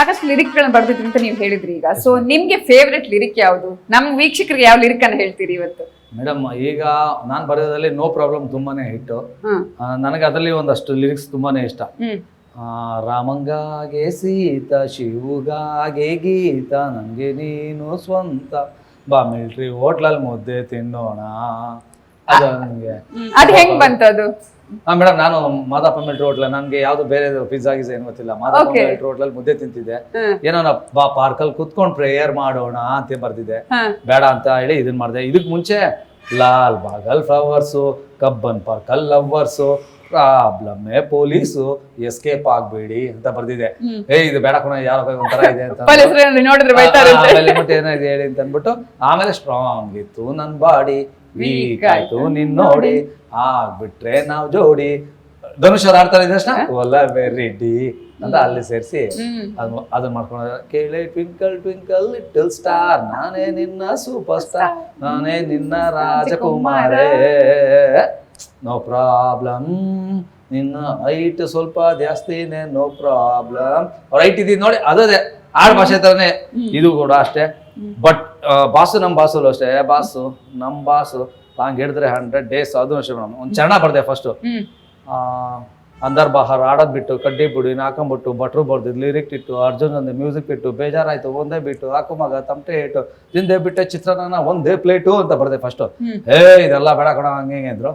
ಸಾಕಷ್ಟು ಲಿರಿಕ್ ಗಳನ್ನ ಬರ್ದಿದ್ರಿ ಅಂತ ನೀವು ಹೇಳಿದ್ರಿ ಈಗ. ಸೊ ನಿಮ್ಗೆ ಫೇವ್ರೆಟ್ ಲಿರಿಕ್ ಯಾವುದು? ನಮ್ ವೀಕ್ಷಕರಿಗೆ ಯಾವ ಲಿರಿಕ್ ಅನ್ನ ಹೇಳ್ತೀರಿ ಇವತ್ತು? ಮೇಡಮ್ ಈಗ ನಾನು ಬರೆಯೋದ್ರಲ್ಲಿ ನೋ ಪ್ರಾಬ್ಲಮ್ ತುಂಬಾನೇ ಹಿಟ್ಟು. ನನಗೆ ಅದರಲ್ಲಿ ಒಂದಷ್ಟು ಲಿರಿಕ್ಸ್ ತುಂಬಾನೇ ಇಷ್ಟ. ರಾಮಂಗಾಗೆ ಸೀತ ಶಿವಗಾಗೆ ಗೀತ ನನಗೆ ನೀನು ಸ್ವಂತ. ಬಾ ಮಿಲ್ಟ್ರಿ ಹೋಟ್ಲಲ್ಲಿ ಮುದ್ದೆ ತಿನ್ನೋಣ. ಅದು ನನಗೆ ಅದ್ ಹೆಂಗ್ ಬಂತು ಅದು ಹಾ ಮೇಡಮ್ ನಾನು ಮಾದಪ್ಪ ರೋಡ್ ಹೋಟ್ಲ ನನಗೆ ಯಾವ್ದು ಬೇರೆ ಪಿಜ್ಜಾ ಗಿಜ್ಜಾ ಏನು ಗೊತ್ತಿಲ್ಲ. ಮಾದಪ್ಪ Okay. ಅಲ್ಲಿ ಹೋಟ್ಲಲ್ಲಿ ಮುದ್ದೆ ತಿಂತಿದ್ದೆ. ಏನೋ ನಾ ಬಾ ಪಾರ್ಕಲ್ಲಿ ಕುತ್ಕೊಂಡು ಪ್ರೇಯರ್ ಮಾಡೋಣ ಅಂತ ಬರ್ದಿದೆ ಹಾ. ಬೇಡ ಅಂತ ಹೇಳಿ ಇದನ್ ಮಾಡಿದೆ. ಇದಕ್ ಮುಂಚೆ ಲಾಲ್ ಬಾಗಲ್ ಫ್ಲವರ್ಸು ಕಬ್ಬನ್ ಪಾರ್ಕಲ್ ಲವರ್ಸು ಪ್ರಾಬ್ಲಮ್ ಪೊಲೀಸು ಎಸ್ಕೇಪ್ ಆಗ್ಬೇಡಿ ಅಂತ ಬರ್ದಿದೆ. ಏ ಇದು ಬೇಡ ಕಣ ಯಾರೋ ಒಂಥರ ಇದೆ ಅಂತ ಆಮೇಲೆ ಮತ್ತೆ ಏನಾಗಿದೆ ಹೇಳಿ ಅಂತ ಅಂದ್ಬಿಟ್ಟು ಆಮೇಲೆ ಸ್ಟ್ರಾಂಗ್ ಇತ್ತು ನನ್ ಬಾಡಿ ವೀಕ್ ಆಯ್ತು. ನಿನ್ ನೋಡಿ. ಆಗ್ಬಿಟ್ರೆ ನಾವ್ ಜೋಡಿ. ಧನುಷ್ ಅವ್ರು ಆಡ್ತಾರೆ ಇದಷ್ಟ? ವೆರಿ ರೆಡ್ಡಿ ಅಂತ ಅಲ್ಲಿ ಸೇರಿಸಿ ಅದು ಅದನ್ನ ಮಾಡ್ಕೊಂಡು ಕೇಳಿ ಟ್ವಿಂಕಲ್ ಟ್ವಿಂಕಲ್ ಲಿಟಲ್ ಸ್ಟಾರ್ ನಾನೇ ನಿನ್ನ ಸೂಪರ್ ಸ್ಟಾರ್ ನಾನೇ ನಿನ್ನ ರಾಜಕುಮಾರೇ. ನೋ ಪ್ರಾಬ್ಲಮ್ ನಿನ್ನ ಹೈಟ್ ಸ್ವಲ್ಪ ಜಾಸ್ತಿನೇ ನೋ ಪ್ರಾಬ್ಲಮ್ ಅವ್ರ ಹೈಟ್ ಇದ್ದೀನಿ ನೋಡಿ ಅದೇ ಆಡ್ ಭಾಷೆ ತರನೇ ಇದು ಕೂಡ ಅಷ್ಟೇ. ಬಟ್ ಬಾಸು ನಮ್ಮ ಬಾಸು ಅಷ್ಟೇ. ಬಾಸು ನಮ್ಮ ಬಾಸು. ತಾಂಗ್ ಹಿಡಿದ್ರೆ ಹಂಡ್ರೆಡ್ ಡೇಸ್ ಅದು ಅಷ್ಟೇ ಮೇಡಮ್. ಒಂದು ಚರಣ ಬರ್ದೆ ಫಸ್ಟು ಅಂದರ್ ಬಹಾರ್ ಆಡೋದ್ ಬಿಟ್ಟು ಕಡ್ಡಿ ಬುಡಿ ಹಾಕೊಂಬಿಟ್ಟು ಭಟ್ರು ಬಡ್ದು ಲಿರಿಕ್ ಇಟ್ಟು ಅರ್ಜುನ್ ಅಂದ್ರೆ ಮ್ಯೂಸಿಕ್ ಇಟ್ಟು ಬೇಜಾರಾಯ್ತು ಒಂದೇ ಬಿಟ್ಟು ಹಾಕು ಮಗ ತಮಟೆ ಇಟ್ಟು ತಿಂದೆ ಬಿಟ್ಟೆ ಚಿತ್ರಾನ್ನ ಒಂದೇ ಪ್ಲೇಟು ಅಂತ ಬರ್ದೆ ಫಸ್ಟ್ ಹೇ ಇದೆಲ್ಲ ಬೇಡ ಕಣ ಹಂಗೆ ಅಂದ್ರು.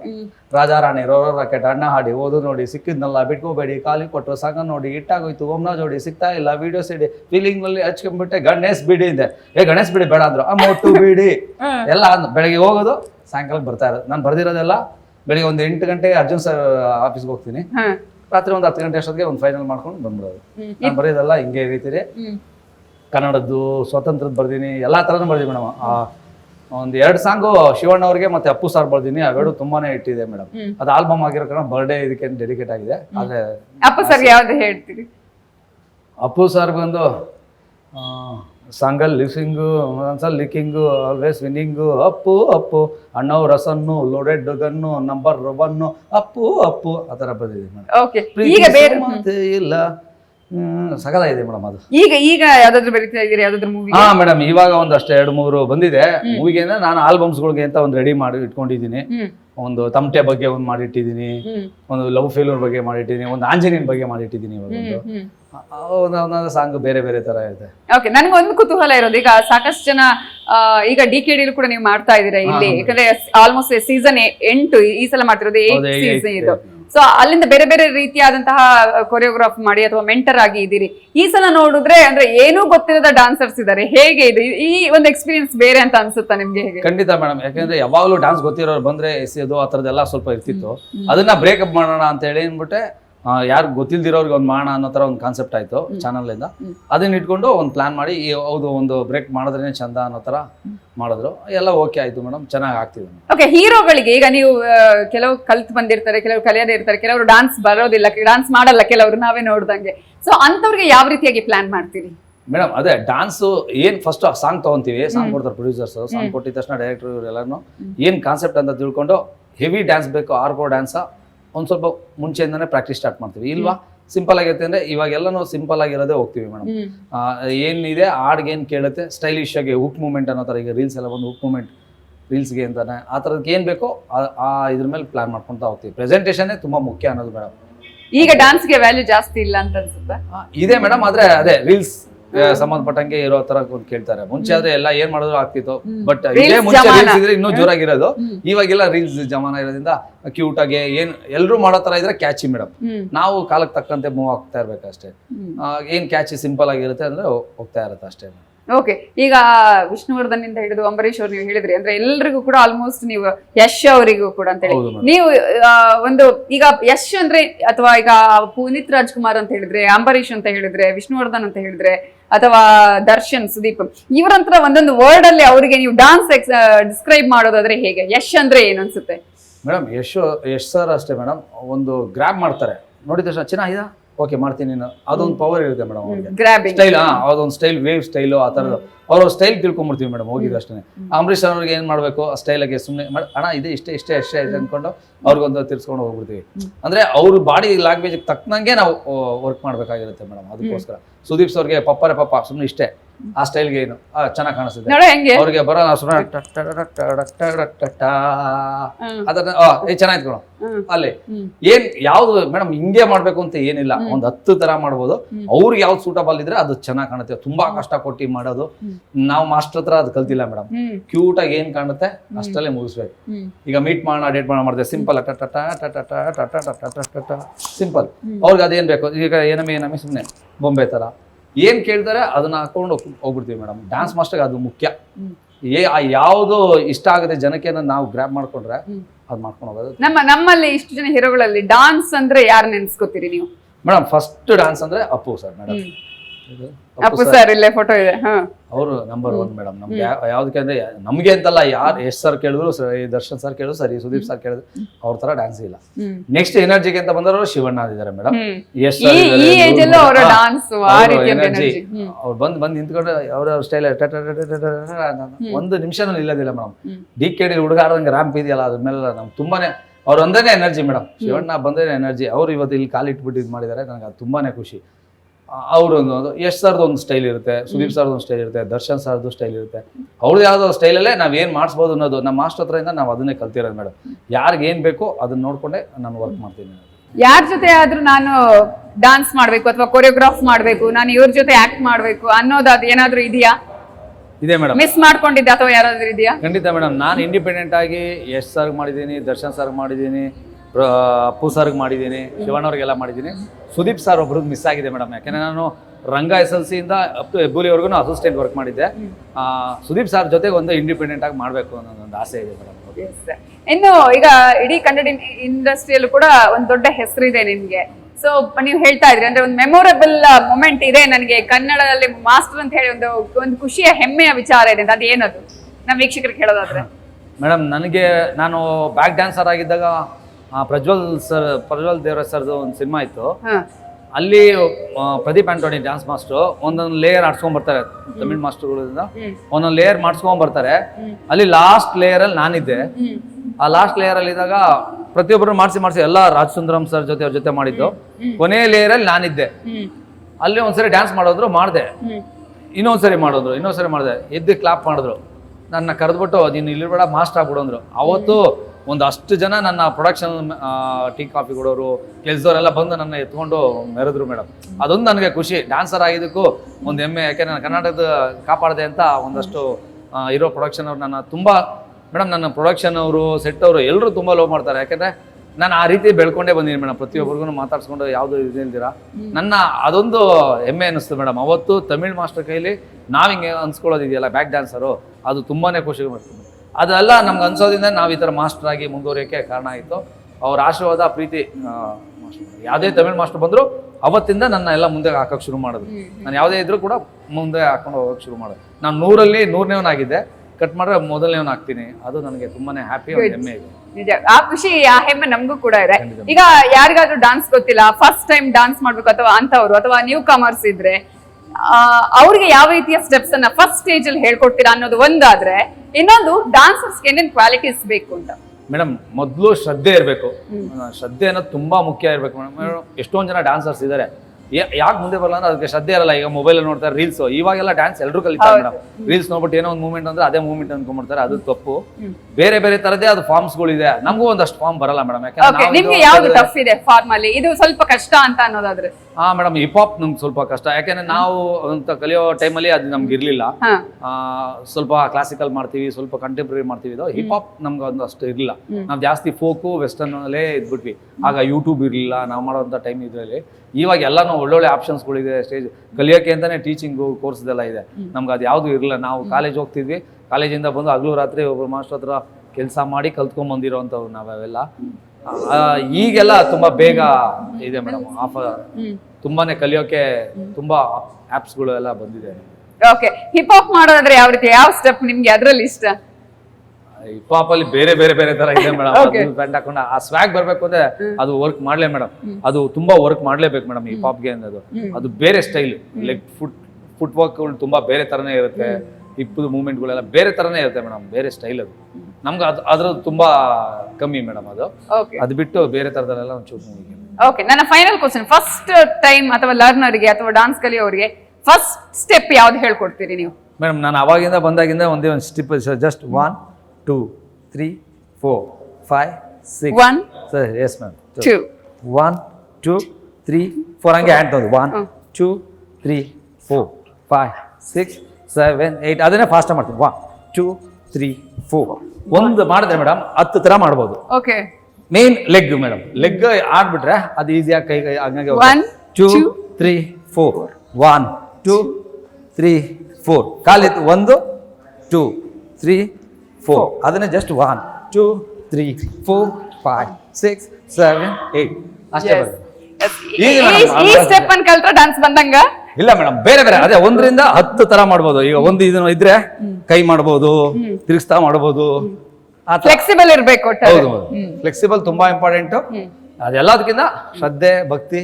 ರಾಜಾರಾಣಿ ರೋರೋ ರಾಕೆಟ್ ಅಣ್ಣ ಹಾಡಿ ಓದು ನೋಡಿ ಸಿಕ್ಕಿದ್ನಲ್ಲ ಬಿಟ್ಕೋಬೇಡಿ ಖಾಲಿ ಕೊಟ್ಟರು ಸಂಘ ನೋಡಿ ಇಟ್ಟಾಗೋಯ್ತು ಒಮ್ನ ಜೋಡಿ ಸಿಗ್ತಾ ಇಲ್ಲ ವಿಡಿಯೋಸ್ ಇಡಿ ಫೀಲಿಂಗ್ನಲ್ಲಿ ಹಚ್ಕೊಂಡ್ಬಿಟ್ಟೆ ಗಣೇಶ್ ಬಿಡಿ ಇದೆ ಏ ಗಣೇಶ್ ಬಿಡಿ ಬೇಡ ಅಂದ್ರು. ಅಮ್ಮೊಟ್ಟು ಬಿಡಿ. ಹ್ಮ್. ಎಲ್ಲ ಬೆಳಗ್ಗೆ ಹೋಗೋದು ಸಾಯಂಕಾಲ ಬರ್ತಾ ಇರೋದು. ನಾನು ಬರ್ದಿರೋದೆಲ್ಲ ಬೆಳಿಗ್ಗೆ ಒಂದು ಎಂಟು ಗಂಟೆಗೆ ಅರ್ಜುನ್ ಸರ್ ಆಫೀಸ್ಗೆ ಹೋಗ್ತೀನಿ. ರಾತ್ರಿ ಒಂದು ಹತ್ತು ಗಂಟೆ ಅಷ್ಟೊತ್ತಿಗೆ ಒಂದು ಫೈನಲ್ ಮಾಡ್ಕೊಂಡು ಬಂದ್ಬಿಡೋದು. ನಾನು ಬರೆಯೋದೆಲ್ಲ ಹಿಂಗೆ ರೀತಿರಿ ಕನ್ನಡದ್ದು ಸ್ವತಂತ್ರದ ಬರ್ದೀನಿ ಎಲ್ಲಾ ಥರನೂ ಬರ್ದೀನಿ ಮೇಡಮ್. ಒಂದು ಎರಡು ಸಾಂಗು ಶಿವಣ್ಣ ಅವ್ರಿಗೆ ಮತ್ತೆ ಅಪ್ಪು ಸರ್ ಬರ್ದೀನಿ ಅವೆರಡು ತುಂಬಾನೇ ಇಟ್ಟಿದೆ ಮೇಡಮ್. ಅದು ಆಲ್ಬಮ್ ಆಗಿರೋ ಕಾರಣ ಬರ್ಡೇ ಇದಕ್ಕೆ ಡೆಡಿಕೇಟ್ ಆಗಿದೆ. ಆದ್ರೆ ಅಪ್ಪು ಸರ್ ಯಾವ್ದು ಹೇಳ್ತೀರಿ? ಅಪ್ಪು ಸರ್ ಬಂದು ಸಾಂಗಲ್ ಲಿಸಿಂಗು ಒಂದ್ಸಲ ಲಿಕ್ಕಿಂಗು ಆಲ್ವೇಸ್ ವಿನ್ನಿಂಗು ಅಪ್ಪು ಅಪ್ಪು. ಅಣ್ಣವ್ ರಸನ್ನು loaded gun number one Appu Appu. ಆ ಥರ ಬಂದಿದ್ದೀನಿ ಮತ್ತೆ ಇಲ್ಲ. ಸಕಲ ಇದೆ ಮೇಡಮ್ ಅದು. ಈಗ ಈಗ ಯಾವ್ದಾದ್ರು ಬರೀತಾ ಇದೀರಿ ಯಾವ್ದಾದ್ರು ಮೂವಿ ಹಾ ಮೇಡಮ್ ಇವಾಗ ಒಂದಷ್ಟು ಎರಡು ಮೂರು ಬಂದಿದೆ. ಮೂವಿಗೆ ನಾನು ಆಲ್ಬಮ್ಸ್ಗಳಿಗೆ ಅಂತ ಒಂದು ರೆಡಿ ಮಾಡಿ ಇಟ್ಕೊಂಡಿದ್ದೀನಿ. ಒಂದು ತಮಟೆ ಬಗ್ಗೆ ಒಂದು ಮಾಡಿಟ್ಟಿದ್ದೀನಿ. ಒಂದು ಲವ್ ಫೇಲ್ಯೂರ್ ಬಗ್ಗೆ ಮಾಡಿಟ್ಟಿದ್ದೀನಿ. ಒಂದು ಆಂಜನೇಯನ್ ಬಗ್ಗೆ ಮಾಡಿಟ್ಟಿದ್ದೀನಿ ಇವಾಗ ಒಂದು. ಹ್ಮ್ ಹ್ಮ್ ಒಂದು ಒಂದೊಂದು ಸಾಂಗ್ ಬೇರೆ ಬೇರೆ ತರ ಇದೆ. ಓಕೆ ನನಗೆ ಒಂದು ಕುತೂಹಲ ಇರೋದು ಈಗ ಸಾಕಷ್ಟು ಜನ ಈಗ ಡಿ ಕೆ ಕೂಡ ನೀವು ಮಾಡ್ತಾ ಇದ್ದೀರಾ ಇಲ್ಲಿ. ಯಾಕಂದ್ರೆ ಆಲ್ಮೋಸ್ಟ್ ಸೀಸನ್ ಎಂಟು ಈ ಸಲ ಮಾಡ್ತಿರೋದು ಏಟ್ ಸೀಸನ್ ಇದು. ಸೊ ಅಲ್ಲಿಂದ ಬೇರೆ ಬೇರೆ ರೀತಿಯಾದಂತಹ ಕೊರಿಯೋಗ್ರಾಫ್ ಮಾಡಿ ಅಥವಾ ಮೆಂಟರ್ ಆಗಿ ಇದ್ದೀರಿ. ಈ ಸಲ ನೋಡಿದ್ರೆ ಅಂದ್ರೆ ಏನೂ ಗೊತ್ತಿರದ ಡಾನ್ಸರ್ಸ್ ಇದ್ದಾರೆ. ಹೇಗೆ ಇದು? ಈ ಒಂದು ಎಕ್ಸ್ಪೀರಿಯನ್ಸ್ ಬೇರೆ ಅಂತ ಅನ್ಸುತ್ತಾ ನಿಮ್ಗೆ ಹೇಗೆ? ಖಂಡಿತ ಮೇಡಮ್ ಯಾಕಂದ್ರೆ ಯಾವಾಗಲೂ ಡಾನ್ಸ್ ಗೊತ್ತಿರೋರು ಬಂದ್ರೆ ಎಸೆಯೋದು ಆ ಥರದ್ದೆಲ್ಲ ಸ್ವಲ್ಪ ಇರ್ತಿತ್ತು. ಅದನ್ನ ಬ್ರೇಕಪ್ ಮಾಡೋಣ ಅಂತ ಹೇಳಿ ಅಂದ್ಬಿಟ್ಟೆ ಯಾರು ಗೊತ್ತಿಲ್ದಿರೋರ್ಗೆ ಒಂದು ಮಾಡೋಣ ಅನ್ನೋ ಥರ ಒಂದು ಕಾನ್ಸೆಪ್ಟ್ ಆಯ್ತು ಚಾನಲ್ ಇಂದ. ಅದನ್ನ ಇಟ್ಕೊಂಡು ಒಂದು ಪ್ಲಾನ್ ಮಾಡಿ ಹೌದು ಒಂದು ಬ್ರೇಕ್ ಮಾಡಿದ್ರೇನೆ ಚಂದ ಅನ್ನೋ ಥರ ಮಾಡಿದ್ರು. ಎಲ್ಲ ಓಕೆ ಆಯ್ತು ಮೇಡಮ್ ಚೆನ್ನಾಗಿ ಆಗ್ತಿದೆ ಓಕೆ ಹೀರೋಗಳಿಗೆ ಈಗ ನೀವು ಕೆಲವು ಕಲ್ತ್ ಬಂದಿರ್ತಾರೆ ಕೆಲವು ಕಲಿಯದೇ ಇರ್ತಾರೆ ಕೆಲವರು ಡಾನ್ಸ್ ಬರೋದಿಲ್ಲ ಡಾನ್ಸ್ ಮಾಡಲ್ಲ ಕೆಲವರು ನಾವೇ ನೋಡ್ದಂಗೆ. ಸೊ ಅಂತವ್ರಿಗೆ ಯಾವ ರೀತಿಯಾಗಿ ಪ್ಲಾನ್ ಮಾಡ್ತೀರಿ? ಮೇಡಮ್ ಅದೇ ಡಾನ್ಸು ಏನ್ ಫಸ್ಟ್ ಸಾಂಗ್ ತಗೊಂತೀವಿ ಸಾಂಗ್ ಕೊಡ್ತಾರೆ ಪ್ರೊಡ್ಯೂಸರ್ಸ್ ಸಾಂಗ್ ಕೊಟ್ಟಿದ ತಕ್ಷಣ ಡೈರೆಕ್ಟರ್ ಇವರೆಲ್ಲರೂ ಏನ್ ಕಾನ್ಸೆಪ್ಟ್ ಅಂತ ತಿಳ್ಕೊಂಡು ಹೆವಿ ಡ್ಯಾನ್ಸ್ ಬೇಕು ಆರ್ಕೋ ಡ್ಯಾನ್ಸ ಒಂದ್ ಸ್ವಲ್ಪ ಮುಂಚೆಯಿಂದಾನೆ ಪ್ರಾಕ್ಟೀಸ್ ಸ್ಟಾರ್ಟ್ ಮಾಡ್ತೀವಿ. ಇಲ್ವಾ? ಸಿಂಪಲ್ ಆಗಿರುತ್ತೆ ಅಂದ್ರೆ ಇವಾಗೆಲ್ಲನೂ ಸಿಂಪಲ್ ಆಗಿರೋದೇ ಹೋಗ್ತೀವಿ ಮೇಡಮ್. ಏನಿದೆ ಹಾಡ್ಗೆ ಏನು ಕೇಳುತ್ತೆ ಸ್ಟೈಲಿಶ್ ಆಗಿ ಹುಕ್ ಮೂಮೆಂಟ್ ಅನ್ನೋ ಥರ ಈಗ ರೀಲ್ಸ್ ಎಲ್ಲ ಬಂದು ಹುಕ್ ಮೂಮೆಂಟ್ ರೀಲ್ಸ್ಗೆ ಅಂತಾನೆ ಆ ಥರದಕ್ಕೆ ಏನು ಬೇಕೋ ಆ- ಆ ಇದ್ರ ಮೇಲೆ ಪ್ಲಾನ್ ಮಾಡ್ಕೊಂತ ಹೋಗ್ತೀವಿ. ಪ್ರೆಸೆಂಟೇಷನ್ನೇ ತುಂಬಾ ಮುಖ್ಯ ಅನ್ನೋದು ಮೇಡಮ್. ಈಗ ಡಾನ್ಸ್ಗೆ ವ್ಯಾಲ್ಯೂ ಜಾಸ್ತಿ ಇಲ್ಲ ಅಂತ ಅನ್ಸುತ್ತೆ? ಇದೆ ಮೇಡಮ್ ಆದ್ರೆ ಅದೇ ರೀಲ್ಸ್ ಸಂಬಂಧಪಟ್ಟಂಗೆ ಇರೋ ತರ ಕೇಳ್ತಾರೆ. ಮುಂಚೆ ಆದ್ರೆ ಎಲ್ಲ ಏನ್ ಮಾಡಿದ್ರು ಆಗ್ತಿತ್ತು. ಬಟ್ ಇದೇ ಮುಂಚೆ. ರೀಲ್ಸ್ ಇದ್ರೆ ಇನ್ನೂ ಜೋರಾಗಿರೋದು. ಇವಾಗೆಲ್ಲ ರೀಲ್ಸ್ ಜಮಾನ ಇರೋದ್ರಿಂದ ಕ್ಯೂಟ್ ಆಗಿ ಏನ್ ಎಲ್ರು ಮಾಡೋ ತರ ಇದ್ರೆ ಕ್ಯಾಚಿ ಮೇಡಮ್ ನಾವು ಕಾಲಕ್ಕೆ ತಕ್ಕಂತೆ ಮೂವ್ ಆಗ್ತಾ ಇರ್ಬೇಕಷ್ಟೇ. ಏನ್ ಕ್ಯಾಚಿ ಸಿಂಪಲ್ ಆಗಿರುತ್ತೆ ಅಂದ್ರೆ ಹೋಗ್ತಾ ಇರುತ್ತೆ ಅಷ್ಟೇ. ಓಕೆ ಈಗ ವಿಷ್ಣುವರ್ಧನ್ ಇಂದ ಹಿಡಿದು ಅಂಬರೀಶ್ ಅವ್ರು ನೀವು ಹೇಳಿದ್ರಿ ಅಂದ್ರೆ ಎಲ್ರಿಗೂ ಕೂಡ ಆಲ್ಮೋಸ್ಟ್ ನೀವು ಯಶ್ ಅವರಿಗೂ ಕೂಡ ಅಂತ ಹೇಳಿ. ನೀವು ಒಂದು ಈಗ ಯಶ್ ಅಂದ್ರೆ ಅಥವಾ ಈಗ ಪುನೀತ್ ರಾಜ್ಕುಮಾರ್ ಅಂತ ಹೇಳಿದ್ರೆ ಅಂಬರೀಶ್ ಅಂತ ಹೇಳಿದ್ರೆ ವಿಷ್ಣುವರ್ಧನ್ ಅಂತ ಹೇಳಿದ್ರೆ ಅಥವಾ ದರ್ಶನ್ ಸುದೀಪ್ ಇವರಂತರ ಒಂದೊಂದು ವರ್ಡ್ ಅಲ್ಲಿ ಅವರಿಗೆ ನೀವು ಡಾನ್ಸ್ ಡಿಸ್ಕ್ರೈಬ್ ಮಾಡೋದಾದ್ರೆ ಹೇಗೆ? ಯಶ್ ಅಂದ್ರೆ ಏನು ಅನ್ಸುತ್ತೆ? ಮೇಡಮ್ ಯಶ್ ಯಶ್ ಸರ್ ಅಷ್ಟೇ ಮೇಡಮ್ ಒಂದು ಗ್ರ್ಯಾಬ್ ಮಾಡ್ತಾರೆ. ನೋಡಿದ ತಕ್ಷಣ ಚೆನ್ನಾಗಿದ ಓಕೆ ಮಾಡ್ತೀನಿ ನೀನು. ಅದೊಂದು ಪವರ್ ಇರುತ್ತೆ ಮೇಡಮ್ ಅವ್ರಿಗೆ ಸ್ಟೈಲ್ ಹಾ ಅದೊಂದು ಸ್ಟೈಲ್ ವೇವ್ ಸ್ಟೈಲು ಆ ಥರದ್ದು. ಅವ್ರ ಸ್ಟೈಲ್ ತಿಳ್ಕೊಂಬಿಡ್ತೀವಿ ಮೇಡಮ್ ಹೋಗಿದ್ದು ಅಷ್ಟೇ ಅಂಬರೀಷ್ ಅವ್ರಿಗೆ ಏನು ಮಾಡಬೇಕು? ಆ ಸ್ಟೈಲಾಗೆ ಸುಮ್ಮನೆ ಅಣ್ಣ ಇದೆ ಇಷ್ಟೇ ಇಷ್ಟೇ ಅಷ್ಟೇ ಇದೆ ಅಂದ್ಕೊಂಡು ಅವ್ರಿಗೊಂದು ತಿರ್ಸ್ಕೊಂಡು ಹೋಗ್ಬಿಡ್ತೀವಿ. ಅಂದ್ರೆ ಅವ್ರ ಬಾಡಿ ಲ್ಯಾಂಗ್ವೇಜ್ ತಕ್ಕನಂಗೆ ನಾವು ವರ್ಕ್ ಮಾಡಬೇಕಾಗಿರುತ್ತೆ ಮೇಡಮ್ ಅದಕ್ಕೋಸ್ಕರ. ಸುದೀಪ್ ಸರ್ಗೆ ಪಪ್ಪಾರೆ ಪಪ್ಪ ಸುಮ್ಮನೆ ಇಷ್ಟೇ. ಆ ಸ್ಟೈಲ್ಗೆ ಏನು ಚೆನ್ನಾಗಿ ಕಾಣಿಸುತ್ತೆ ಅವ್ರಿಗೆ ಬರೋ. ಅದನ್ನ ಚೆನ್ನಾಯ್ತು ಕಣೋ. ಅಲ್ಲಿ. ಏನ್ ಯಾವ್ದು ಮೇಡಮ್ ಹಿಂಗೆ ಮಾಡ್ಬೇಕು ಅಂತ ಏನಿಲ್ಲ ಒಂದ್ ಹತ್ತು ತರ ಮಾಡ್ಬೋದು. ಅವ್ರಿಗೆ ಯಾವ್ದು ಸೂಟಬಲ್ ಇದ್ರೆ ಅದು ಚೆನ್ನಾಗಿ ಕಾಣುತ್ತೆ ತುಂಬಾ ಕಷ್ಟ ಕೊಟ್ಟು ಮಾಡೋದು. ನಾವು ಮಾಸ್ಟರ್ ಹತ್ರ ಅದು ಕಲ್ತಿಲ್ಲ ಮೇಡಮ್ ಕ್ಯೂಟ್ ಆಗಿ ಏನ್ ಕಾಣುತ್ತೆ ಅಷ್ಟಲ್ಲೇ ಮುಗಿಸ್ಬೇಕು ಈಗ ಮೀಟ್ ಮಾಡೋಣ ಡೇಟ್ ಮಾಡೋಣ ಮಾಡಿದೆ ಸಿಂಪಲ್ ಸಿಂಪಲ್ ಅವ್ರಿಗೆ ಅದೇನ್ ಬೇಕು ಈಗ ಏನಮ್ಮ ಏನಮ್ಮ ಸುಮ್ನೆ ಬೊಂಬೆ ತರ ಏನ್ ಕೇಳ್ತಾರೆ ಅದನ್ನ ಹಾಕೊಂಡು ಹೋಗ್- ಹೋಗ್ಬಿಡ್ತೀವಿ ಮೇಡಮ್ ಡ್ಯಾನ್ಸ್ ಮಾಸ್ಟರ್ಗೆ ಅದು ಮುಖ್ಯ. ಏ ಆ ಯಾವುದು ಇಷ್ಟ ಆಗುತ್ತೆ ಜನಕ್ಕೆ ನಾವು ಗ್ರ್ಯಾಬ್ ಮಾಡ್ಕೊಂಡ್ರೆ. ಅದು ಮಾಡ್ಕೊಂಡು ಹೋಗೋದು ನಮ್ಮ ನಮ್ಮಲ್ಲಿ ಇಷ್ಟು ಜನ ಹೀರೋಗಳಲ್ಲಿ ಡಾನ್ಸ್ ಅಂದ್ರೆ ಯಾರು ನೆನ್ಸ್ಕೊತೀರಿ ನೀವು ಮೇಡಮ್ ಫಸ್ಟ್ ಡ್ಯಾನ್ಸ್ ಅಂದ್ರೆ Appu sir madam. Appu sir ಇಲ್ಲೇ ಫೋಟೋ ಇದೆ ಹಾ ಅವರು ನಂಬರ್ ಒನ್ ಮೇಡಮ್ ನಮ್ಗೆ ಯಾವ್ದಕ್ಕೆ ಅಂದ್ರೆ ನಮ್ಗೆ ಅಂತಲ್ಲ ಯಾರು ಎಷ್ಟು ಸರ್ ಕೇಳಿದ್ರು ದರ್ಶನ್ ಸರ್ ಕೇಳಿದ್ರು ಸರಿ ಸುದೀಪ್ ಸರ್ ಕೇಳಿದ್ರು ಅವ್ರ ತರ ಡ್ಯಾನ್ಸ್ ಇಲ್ಲ ನೆಕ್ಸ್ಟ್ ಎನರ್ಜಿಗೆ ಅಂತ ಬಂದವರು ಶಿವಣ್ಣ ಇದಾರೆ ಮೇಡಮ್ ಹ್ಮ್ ಎಸ್ ಈ ಈ ಏಜ್ ಅಲ್ಲೂ ಅವರ ಡಾನ್ಸ್ ಆ ರೀತಿಯ ಎನರ್ಜಿ ಅವ್ರು ಬಂದ್ ಬಂದ್ ನಿಂತ್ಕೊಂಡು ಅವ್ರ ಸ್ಟೈಲ್ ಒಂದು ನಿಮಿಷನೂ ಇಲ್ಲದಿಲ್ಲ ಮೇಡಮ್ ಡಿ ಕೆ ಡಿ ಹುಡುಗಾರಂಗೆ ರ್ಯಾಂಪ್ ಇದೆಯಲ್ಲ ಅದ್ರ ಮೇಲೆ ನಮ್ಗೆ ತುಂಬಾನೇ ಅವ್ರ ಒಂದೇನೆ ಎನರ್ಜಿ ಮೇಡಮ್ ಶಿವಣ್ಣ ಬಂದೇನೆ ಎನರ್ಜಿ ಅವ್ರು ಇವತ್ತು ಇಲ್ಲಿ ಕಾಲಿಟ್ಬಿಟ್ಟು ಇದು ಮಾಡಿದ್ದಾರೆ ನನಗೆ ಅದು ತುಂಬಾನೇ ಖುಷಿ ಅವ್ರೊಂದು ಯಶ್ ಸರ್ದು ಒಂದು ಸ್ಟೈಲ್ ಇರುತ್ತೆ ಸುದೀಪ್ ಸರ್ದು ಒಂದು ಸ್ಟೈಲ್ ಇರುತ್ತೆ ದರ್ಶನ್ ಸರ್ದು ಸ್ಟೈಲ್ ಇರುತ್ತೆ. ಅವ್ರದ್ದು ಯಾವುದೋ ಸ್ಟೈಲಲ್ಲೇ ನಾವು ಏನು ಮಾಡಿಸ್ಬೋದು ಅನ್ನೋದು ನಮ್ಮ ಮಾಸ್ಟರ್ ಹತ್ರದಿಂದ ನಾವು ಅದನ್ನೇ ಕಲ್ತಿರೋದು ಮೇಡಮ್ ಯಾರಿಗೆ ಏನು ಬೇಕೋ ಅದನ್ನ ನೋಡ್ಕೊಂಡೆ ನಾನು ವರ್ಕ್ ಮಾಡ್ತೀನಿ ಯಾರ ಜೊತೆ ಆದ್ರೂ ನಾನು ಡಾನ್ಸ್ ಮಾಡ್ಬೇಕು ಅಥವಾ ಕೊರಿಯೋಗ್ರಾಫ್ ಮಾಡ್ಬೇಕು ನಾನು ಇವ್ರ ಜೊತೆ ಆಕ್ಟ್ ಮಾಡ್ಬೇಕು ಅನ್ನೋದು ಅದು ಏನಾದ್ರೂ ಇದೆಯಾ? ಇದೆ ಮೇಡಮ್ ಮಿಸ್ ಮಾಡ್ಕೊಂಡಿದ್ದೆ ಅಥವಾ ಯಾರಾದ್ರೂ ಇದೆಯಾ? ಖಂಡಿತ ಮೇಡಮ್ ನಾನು ಇಂಡಿಪೆಂಡೆಂಟ್ ಆಗಿ ಯಶ್ ಸರ್ಗ್ ಮಾಡಿದ್ದೀನಿ ದರ್ಶನ್ ಸರ್ಗ್ ಮಾಡಿದ್ದೀನಿ ಅಪ್ಪು ಸಾರ್ಗೆ ಮಾಡಿದ್ದೀನಿ ಶಿವಣ್ಣ ಅವ್ರಿಗೆಲ್ಲ ಮಾಡಿದ್ದೀನಿ. ಸುದೀಪ್ ಸರ್ ಒಬ್ರಿಗೆ ಮಿಸ್ ಆಗಿದೆ ಮೇಡಮ್ ಯಾಕೆಂದ್ರೆ ನಾನು ರಂಗ ಎಸ್ ಎಲ್ ಸಿಯಿಂದ ಅಪ್ ಟು ಹೆಬ್ಬೂಲಿವರೆಗೂ ಅಸಿಸ್ಟೆಂಟ್ ವರ್ಕ್ ಮಾಡಿದ್ದೆ. ಸುದೀಪ್ ಸರ್ ಜೊತೆಗೆ ಒಂದು ಇಂಡಿಪೆಂಡೆಂಟ್ ಆಗಿ ಮಾಡಬೇಕು ಅನ್ನೋ ಒಂದು ಆಸೆ ಇದೆ ಮೇಡಮ್. ಇನ್ನು ಈಗ ಇಡೀ ಕನ್ನಡ ಇಂಡಸ್ಟ್ರಿಯಲ್ಲೂ ಕೂಡ ಒಂದು ದೊಡ್ಡ ಹೆಸರಿದೆ ನಿಮಗೆ. ಸೊ ನೀವು ಹೇಳ್ತಾ ಇದ್ರಿ ಅಂದ್ರೆ ಒಂದು ಮೆಮೊರಬಲ್ ಮೊಮೆಂಟ್ ಇದೆ ನನಗೆ ಕನ್ನಡದಲ್ಲಿ ಮಾಸ್ಟರ್ ಅಂತ ಹೇಳಿ ಒಂದು ಒಂದು ಖುಷಿಯ ಹೆಮ್ಮೆಯ ವಿಚಾರ ಇದೆ ಅಂತ ಅದು ಏನದು? ನಮ್ಮ ವೀಕ್ಷಕರಿಗೆ ಹೇಳೋದಾದ್ರೆ. ಮೇಡಮ್ ನನಗೆ ನಾನು ಬ್ಯಾಕ್ ಡ್ಯಾನ್ಸರ್ ಆಗಿದ್ದಾಗ ಪ್ರಜ್ವಲ್ ಸರ್ ಪ್ರಜ್ವಲ್ ದೇವರಾಜ್ ಸರ್ದು ಒಂದು ಸಿನಿಮಾ ಇತ್ತು. ಅಲ್ಲಿ ಪ್ರದೀಪ್ ಆಂಟೋನಿ ಡ್ಯಾನ್ಸ್ ಮಾಸ್ಟರ್ ಒಂದೊಂದು ಲೇಯರ್ ಆಡ್ಸ್ಕೊಂಡ್ ಬರ್ತಾರೆ ತಮಿಳ್ ಮಾಸ್ಟರ್ಗಳಿಂದ ಒಂದೊಂದು ಲೇಯರ್ ಮಾಡಿಸ್ಕೊಂಡ್ ಬರ್ತಾರೆ. ಅಲ್ಲಿ ಲಾಸ್ಟ್ ಲೇಯರ್ ಅಲ್ಲಿ ನಾನಿದ್ದೆ. ಆ ಲಾಸ್ಟ್ ಲೇಯರ್ ಅಲ್ಲಿ ಇದ್ದಾಗ ಪ್ರತಿಯೊಬ್ಬರು ಮಾಡಿಸಿ ಮಾಡಿಸಿ ಎಲ್ಲ ರಾಜ್ ಸುಂದರಂ ಸರ್ ಜೊತೆ ಅವ್ರ ಜೊತೆ ಮಾಡಿದ್ದು. ಕೊನೆಯ ಲೇಯರ್ ಅಲ್ಲಿ ನಾನಿದ್ದೆ. ಅಲ್ಲಿ ಒಂದ್ಸರಿ ಡ್ಯಾನ್ಸ್ ಮಾಡೋದ್ರು ಮಾಡಿದೆ. ಇನ್ನೊಂದ್ಸರಿ ಮಾಡಿದ್ರು ಇನ್ನೊಂದ್ಸರಿ ಮಾಡಿದೆ. ಎದ್ದು ಕ್ಲಾಪ್ ಮಾಡಿದ್ರು. ನನ್ನ ಕರೆದ್ಬಿಟ್ಟು ನೀನು ಇಲ್ಲಿ ಬೇಡ ಮಾಸ್ಟರ್ ಆಗ್ಬಿಡು ಅಂದ್ರು. ಅವತ್ತು ಒಂದು ಅಷ್ಟು ಜನ ನನ್ನ ಪ್ರೊಡಕ್ಷನ್ ಟೀ ಕಾಫಿ ಕೊಡೋರು ಕೆಲಸದವರೆಲ್ಲ ಬಂದು ನನ್ನ ಎತ್ಕೊಂಡು ಮೆರೆದ್ರು ಮೇಡಮ್. ಅದೊಂದು ನನಗೆ ಖುಷಿ. ಡ್ಯಾನ್ಸರ್ ಆಗಿದ್ದಕ್ಕೂ ಒಂದು ಹೆಮ್ಮೆ. ಯಾಕೆ ನಾನು ಕರ್ನಾಟಕದ ಕಾಪಾಡಿದೆ ಅಂತ ಒಂದಷ್ಟು ಇರೋ ಪ್ರೊಡಕ್ಷನ್ ಅವ್ರು ನನ್ನ ತುಂಬ ಮೇಡಮ್ ನನ್ನ ಪ್ರೊಡಕ್ಷನ್ ಅವರು ಸೆಟ್ ಅವರು ಎಲ್ಲರೂ ತುಂಬ ಲವ್ ಮಾಡ್ತಾರೆ. ಯಾಕೆಂದರೆ ನಾನು ಆ ರೀತಿ ಬೆಳ್ಕೊಂಡೇ ಬಂದಿದ್ದೀನಿ ಮೇಡಮ್. ಪ್ರತಿಯೊಬ್ಬರಿಗೂ ಮಾತಾಡ್ಸ್ಕೊಂಡು ಯಾವುದು ಇದಿಲ್ದಿರ ನನ್ನ ಅದೊಂದು ಹೆಮ್ಮೆ ಅನ್ನಿಸ್ತು ಮೇಡಮ್. ಅವತ್ತು ತಮಿಳ್ ಮಾಸ್ಟರ್ ಕೈಲಿ ನಾವು ಹಿಂಗೆ ಅನ್ಸ್ಕೊಳ್ಳೋದಿದೆಯಲ್ಲ ಬ್ಯಾಕ್ ಡ್ಯಾನ್ಸರು ಅದು ತುಂಬಾ ಖುಷಿ ಮಾಡ್ತೀನಿ ಅದೆಲ್ಲ ನಮ್ಗೆ ಅನ್ಸೋದ್ರಿಂದ ನಾವು ಈ ಥರ ಮಾಸ್ಟರ್ ಆಗಿ ಮುಂದುವರಿಯೋಕ್ಕೆ ಕಾರಣ ಆಯಿತು. ಅವ್ರ ಆಶೀರ್ವಾದ ಪ್ರೀತಿ ಯಾವುದೇ ತಮಿಳ್ ಮಾಸ್ಟರ್ ಬಂದ್ರು ಅವತ್ತಿಂದ ನನ್ನ ಎಲ್ಲ ಮುಂದೆ ಹಾಕೋಕೆ ಶುರು ಮಾಡಿದ್ರು. ನಾನು ಯಾವುದೇ ಇದ್ರೂ ಕೂಡ ಮುಂದೆ ಹಾಕೊಂಡು ಹೋಗೋಕೆ ಶುರು ಮಾಡೋದು. ನಾನು ನೂರಲ್ಲಿ ನೂರನೇವನಾಗಿದ್ದೆ. ಕಟ್ ಮಾಡಿದ್ರೆ ಮೊದಲನೇವನ್ ಆಗ್ತೀನಿ ಅದು ನನಗೆ ತುಂಬಾನೇ ಹ್ಯಾಪಿ ಹೆಮ್ಮೆ ಇದೆ. ನಿಜ. ಆ ಖುಷಿ ಆ ಹೆಮ್ಮೆ ನಮಗೂ ಕೂಡ ಇದೆ. ಈಗ ಯಾರಿಗಾದ್ರೂ ಡಾನ್ಸ್ ಗೊತ್ತಿಲ್ಲ ಫಸ್ಟ್ ಟೈಮ್ ಡಾನ್ಸ್ ಮಾಡ್ಬೇಕು ಅಥವಾ ಅಂತವ್ರು ಅಥವಾ ನ್ಯೂ ಕಮರ್ಸ್ ಇದ್ರೆ ಅವ್ರಿಗೆ ಯಾವ ರೀತಿಯ ಸ್ಟೆಪ್ಸ್ ಅನ್ನ ಫಸ್ಟ್ ಸ್ಟೇಜ್ ಅಲ್ಲಿ ಹೇಳ್ಕೊಡ್ತೀರಾ ಅನ್ನೋದು ಒಂದಾದ್ರೆ ಇನ್ನೊಂದು ಡಾನ್ಸರ್ಸ್ ಏನೇನ್ ಕ್ವಾಲಿಟೀಸ್ ಬೇಕು ಅಂತ. ಮೇಡಮ್ ಮೊದಲು ಶ್ರದ್ಧೆ ಇರಬೇಕು. ಶ್ರದ್ಧೆ ಅನ್ನೋದು ತುಂಬಾ ಮುಖ್ಯ ಇರಬೇಕು ಮೇಡಮ್. ಎಷ್ಟೊಂದು ಜನ ಡಾನ್ಸರ್ಸ್ ಇದ್ದಾರೆ ಯಾಕೆ ಮುಂದೆ ಬರಲ್ಲ ಅಂದ್ರೆ ಅದಕ್ಕೆ ಶ್ರದ್ಧೆ ಇರಲ್ಲ. ಈಗ ಮೊಬೈಲ್ ನೋಡ್ತಾರೆ ರೀಲ್ಸ್ ಇವಾಗೆಲ್ಲ ಡ್ಯಾನ್ಸ್ ಎಲ್ಲರೂ ಕಲಿತಾರೆ ಮೇಡಮ್. ರೀಲ್ಸ್ ನೋಡ್ಬಿಟ್ಟು ಏನೋ ಒಂದು ಮೂವ್ಮೆಂಟ್ ಅಂದ್ರೆ ಅದೇ ಮೂವ್ಮೆಂಟ್ ಅನ್ಕೊಂಡ್ಬಿಡ್ತಾರೆ. ಅದು ತಪ್ಪು. ಬೇರೆ ಬೇರೆ ತರದೇ ಅದು ಫಾರ್ಮ್ಸ್ ಗಳಿದೆ ನಮಗೂ ಒಂದಷ್ಟು ಫಾರ್ಮ್ ಬರಲ್ಲ ಮೇಡಮ್. ಯಾಕೆ ಯಾಕಂದ್ರೆ ನಿಮ್ಗೆ ಯಾವ್ದು ಟಫ್ ಇದೆ ಫಾರ್ಮ್ ಅಲ್ಲಿ ಇದು ಸ್ವಲ್ಪ ಕಷ್ಟ ಅಂತ ಅನ್ನೋದಾದ್ರೆ. ಹಾ ಮೇಡಮ್ ಹಿಪ್ ಹಾಪ್ ನಮ್ಗೆ ಸ್ವಲ್ಪ ಕಷ್ಟ. ಯಾಕೆಂದ್ರೆ ನಾವು ಅಂತ ಕಲಿಯೋ ಟೈಮಲ್ಲಿ ಅದು ನಮ್ಗೆ ಇರ್ಲಿಲ್ಲ. ಆ, ಸ್ವಲ್ಪ ಕ್ಲಾಸಿಕಲ್ ಮಾಡ್ತೀವಿ ಸ್ವಲ್ಪ ಕಂಟೆಂಪ್ರರಿ ಮಾಡ್ತೀವಿ ಇದು. ಹಿಪ್ ಹಾಪ್ ನಮ್ಗೆ ಒಂದು ಅಷ್ಟು ಇರಲಿಲ್ಲ. ನಾವು ಜಾಸ್ತಿ ಫೋಕು ವೆಸ್ಟರ್ನ್ ಅಲ್ಲೇ ಇದ್ಬಿಟ್ವಿ. ಆಗ ಯೂಟ್ಯೂಬ್ ಇರಲಿಲ್ಲ ನಾವು ಮಾಡೋಂಥ ಟೈಮ್ ಇದರಲ್ಲಿ. ಇವಾಗ ಎಲ್ಲಾನು ಒಳ್ಳೊಳ್ಳೆ ಆಪ್ಷನ್ಸ್ಗಳಿದೆ ಸ್ಟೇಜ್ ಕಲಿಯೋಕೆ ಅಂತಾನೆ ಟೀಚಿಂಗು ಕೋರ್ಸ್ ಇದೆಲ್ಲ ಇದೆ. ನಮ್ಗೆ ಅದು ಯಾವುದು ಇರಲಿಲ್ಲ. ನಾವು ಕಾಲೇಜ್ ಹೋಗ್ತಿದ್ವಿ. ಕಾಲೇಜಿಂದ ಬಂದು ಹಗಲು ರಾತ್ರಿ ಒಬ್ಬರು ಮಾಸ್ಟರ್ ಹತ್ರ ಕೆಲಸ ಮಾಡಿ ಕಲ್ತ್ಕೊಂಡ್ ಬಂದಿರೋವಂಥವ್ರು ನಾವೆಲ್ಲ ಆ, ಈಗೆಲ್ಲ ತುಂಬಾ ಬೇಗ ಇದೆ ಮೇಡಮ್ ಆಫರ್ ತುಂಬಾನೇ ಕಲಿಯೋಕೆ ತುಂಬಾ ಆಪ್ಸ್ಗಳು ಎಲ್ಲ ಬಂದಿದೆ. ಓಕೆ ಹಿಪ್ ಹಾಪ್ ಮಾಡೋದಾದ್ರೆ ಯಾವ ರೀತಿ? ಯಾವ ಸ್ಟೆಪ್ ನಿಮ್ಗೆ ಅದ್ರಲ್ಲಿ ಇಷ್ಟ? ಹಿಪ್ ಹಾಪ್ ಅಲ್ಲಿ ಬೇರೆ ಬೇರೆ ಬೇರೆ ತರ ಇದೆ ಮೇಡಮ್. ಪ್ಯಾಂಟ್ ಹಾಕೊಂಡು ಆ ಸ್ವಾಗ್ ಬರ್ಬೇಕು ಅಂದ್ರೆ ಅದು ವರ್ಕ್ ಮಾಡ್ಲೇ ಮೇಡಮ್ ಅದು ತುಂಬಾ ವರ್ಕ್ ಮಾಡ್ಲೇಬೇಕು ಮೇಡಮ್ ಹಿಪ್ಗೆ ಅನ್ನೋದು. ಅದು ಬೇರೆ style like foot foot work ತುಂಬಾ ಬೇರೆ ತರನೇ ಇರುತ್ತೆ. ಹಿಪ್ ಮೂಮೆಂಟ್ಗಳೆಲ್ಲ ಬೇರೆ ಥರನೇ ಇರುತ್ತೆ ಮೇಡಮ್ ಬೇರೆ ಸ್ಟೈಲ್ ಅದು. ನಮ್ಗೆ ಅದು ಅದ್ರದ್ದು ತುಂಬಾ ಕಮ್ಮಿ ಮೇಡಮ್ ಅದು. ಓಕೆ ಅದು ಬಿಟ್ಟು ಬೇರೆ ತರದಲ್ಲೆಲ್ಲ ಒಂಚೂರು ಮೂವಿಗೆ ಓಕೆ ನನ್ನ ಫೈನಲ್ ಕ್ವಶನ್ ಫಸ್ಟ್ ಟೈಮ್ ಅಥವಾ ಲರ್ನರ್ಗೆ ಅಥವಾ ಡಾನ್ಸ್ ಕಲಿಯೋರಿಗೆ ಫಸ್ಟ್ ಸ್ಟೆಪ್ ಯಾವ್ದು ಹೇಳ್ಕೊಡ್ತೀರಿ ನೀವು? ಮೇಡಮ್ ನಾನು ಅವಾಗಿಂದ ಬಂದಾಗಿಂದ ಒಂದೇ ಒಂದು step just one two three four five six one sir S ma'am two one two three four ಹಂಗೆ ಆ್ಯಂಡ್ ತಂದು one two three four five six seven eight ಅದನ್ನೇ ಫಾಸ್ಟ್ ಮಾಡ್ತೀನಿ. ವಾ ಟೂ ತ್ರೀ ಫೋರ್ ಒಂದು ಮಾಡಿದ್ರೆ ಮೇಡಮ್ ಹತ್ತು ಥರ ಮಾಡ್ಬೋದು. Okay main leg madam leg ಆಡ್ಬಿಟ್ರೆ ಅದು ಈಸಿಯಾಗಿ ಕೈ ಕೈ ಹಂಗಾಗಿ one two. Three four one two three four ಕಾಲಿತ್ತು ಒಂದು ಟೂ ತ್ರೀ ಫೋರ್ ಅದನ್ನೇ just one two three four five six seven eight ಅಷ್ಟೇ ಬರ್ತದೆ. ಈ ಸ್ಟೆಪ್ ಅನ್ನು ಕಲ್ತ್ರೆ ಡಾನ್ಸ್ ಬಂದಂಗ? ಇಲ್ಲ ಮೇಡಮ್ ಬೇರೆ ಬೇರೆ. ಅದೇ ಒಂದರಿಂದ ಹತ್ತು ತರ ಮಾಡ್ಬೋದು. ಈಗ ಒಂದು ಇದನ್ನು ಇದ್ರೆ ಕೈ ಮಾಡ್ಬೋದು ತಿರುಗಿಸ್ತಾ ಮಾಡ್ಬೋದು. ಫ್ಲೆಕ್ಸಿಬಲ್ ಇರಬೇಕು. ಹೌದು ಫ್ಲೆಕ್ಸಿಬಲ್ ತುಂಬಾ ಇಂಪಾರ್ಟೆಂಟು ಅದೆಲ್ಲದಕ್ಕಿಂತ ಶ್ರದ್ಧೆ ಭಕ್ತಿ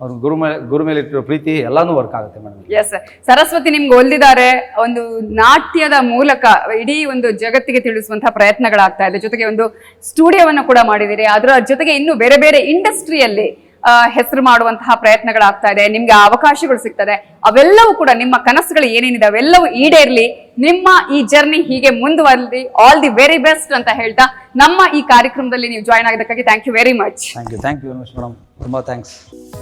ಅವ್ರ ಗುರು ಮೇಲೆ ಗುರು ಮೇಲೆ ಇಟ್ಟಿರೋ ಪ್ರೀತಿ ಎಲ್ಲಾನು ವರ್ಕ್ ಆಗುತ್ತೆ ಮೇಡಮ್. ಎಸ್ ಸರಸ್ವತಿ ನಿಮ್ಗೆ ಒಲ್ದಿದ್ದಾರೆ. ಒಂದು ನಾಟ್ಯದ ಮೂಲಕ ಇಡೀ ಒಂದು ಜಗತ್ತಿಗೆ ತಿಳಿಸುವಂತಹ ಪ್ರಯತ್ನಗಳಾಗ್ತಾ ಇದೆ. ಜೊತೆಗೆ ಒಂದು ಸ್ಟುಡಿಯೋವನ್ನು ಕೂಡ ಮಾಡಿದ್ದೀರಿ ಅದರ ಜೊತೆಗೆ ಇನ್ನು ಬೇರೆ ಬೇರೆ ಇಂಡಸ್ಟ್ರಿಯಲ್ಲಿ ಹೆಸರು ಮಾಡುವಂತಹ ಪ್ರಯತ್ನಗಳಾಗ್ತಾ ಇದೆ. ನಿಮ್ಗೆ ಆ ಅವಕಾಶಗಳು ಸಿಗ್ತದೆ. ಅವೆಲ್ಲವೂ ಕೂಡ ನಿಮ್ಮ ಕನಸುಗಳು ಏನೇನಿದೆ ಅವೆಲ್ಲವೂ ಈಡೇರ್ಲಿ ನಿಮ್ಮ ಈ ಜರ್ನಿ ಹೀಗೆ ಮುಂದುವರಲಿ ಆಲ್ ದಿ ವೆರಿ ಬೆಸ್ಟ್ ಅಂತ ಹೇಳ್ತಾ ನಮ್ಮ ಈ ಕಾರ್ಯಕ್ರಮದಲ್ಲಿ ನೀವು join ಆಗಿದ್ದಕ್ಕಾಗಿ thank you very much thank you thank you very much madam ತುಂಬಾ ಥ್ಯಾಂಕ್ಸ್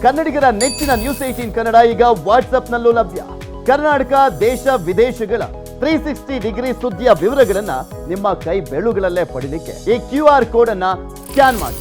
ಕನ್ನಡಿಗರ ನೆಚ್ಚಿನ ನ್ಯೂಸ್ ಏಟೀನ್ ಕನ್ನಡ ಈಗ ವಾಟ್ಸ್ಆಪ್ನಲ್ಲೂ ಲಭ್ಯ. ಕರ್ನಾಟಕ ದೇಶ ವಿದೇಶಗಳ ತ್ರೀ ಸಿಕ್ಸ್ಟಿ ಡಿಗ್ರಿ ಸುದ್ದಿಯ ವಿವರಗಳನ್ನ ನಿಮ್ಮ ಕೈ ಬೆಳುಗಳಲ್ಲೇ ಪಡಿಲಿಕ್ಕೆ ಈ ಕ್ಯೂ ಆರ್ ಕೋಡ್ ಅನ್ನ ಸ್ಕ್ಯಾನ್ ಮಾಡಿ.